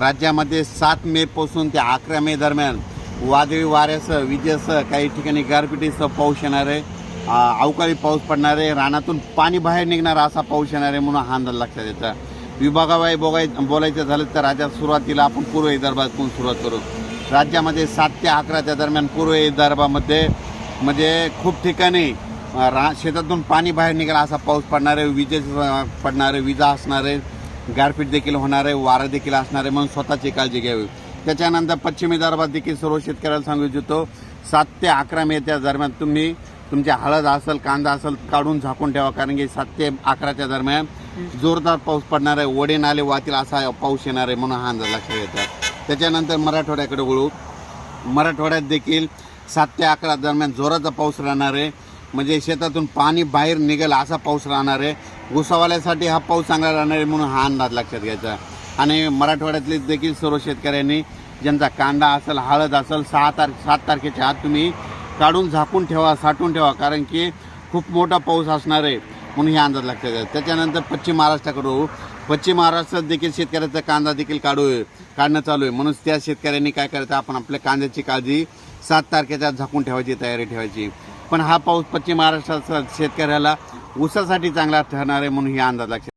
राज्यामध्ये सात मेपासून ते अकरा मे दरम्यान वादळी वाऱ्यासह विजेसह काही ठिकाणी गारपिटीसह पाऊस येणार आहे. अवकाळी पाऊस पडणार आहे. रानातून पाणी बाहेर निघणार असा पाऊस येणार आहे म्हणून हा अंदाज लक्षात येतं. विभागाबाई बोगाय बोलायचं झालं तर राज्यात सुरुवातीला आपण पूर्व विदर्भातून सुरुवात करू. राज्यामध्ये सात ते अकराच्या दरम्यान पूर्व विदर्भामध्ये म्हणजे खूप ठिकाणी रा शेतातून पाणी बाहेर निघाला असा पाऊस पडणार आहे. विजेस पडणार आहे. विजा असणार आहे. गारपीट देखील होणार आहे वारं देखील असणार आहे म्हणून स्वतःची काळजी घ्यावी. त्याच्यानंतर पश्चिम विदर्भात देखील सर्व शेतकऱ्याला सांगू इच्छितो सात ते अकरा मेच्या दरम्यान तुम्ही तुमची हळद असेल कांदा असेल काढून झाकून ठेवा कारण की सात ते अकराच्या दरम्यान जोरदार पाऊस पडणार आहे वडे नाले वाहतील असा पाऊस येणार आहे म्हणून हा अंदाज लक्षात येतात त्याच्यानंतर मराठवाड्याकडे वळू. मराठवाड्यात देखील सात ते अकरा दरम्यान जोराचा पाऊस राहणार आहे म्हणजे शेतातून पाणी बाहेर निघेल असा पाऊस राहणार आहे. गुसावाल्यासाठी हा पाऊस चांगला राहणार आहे म्हणून हा अंदाज लक्षात घ्यायचा. आणि मराठवाड्यातले देखील सर्व शेतकऱ्यांनी ज्यांचा कांदा असेल हळद असेल सहा तार सात तारखेच्या आत तुम्ही काढून झाकून ठेवा साठून ठेवा कारण की खूप मोठा पाऊस असणार आहे म्हणून हे अंदाज लक्षात घ्या त्याच्यानंतर पश्चिम महाराष्ट्राकडून पश्चिम महाराष्ट्रात देखील शेतकऱ्याचा कांदा देखील काढू काढणं चालू आहे. म्हणून त्या शेतकऱ्यांनी काय करायचं आपण आपल्या कांद्याची काळजी सात तारखेच्या आत झाकून ठेवायची तयारी ठेवायची. पण हा पाऊस पश्चिम महाराष्ट्राचा शेतकऱ्याला ऊसासाठी चांगला ठरणार आहे म्हणून ही अंदाज लक्षात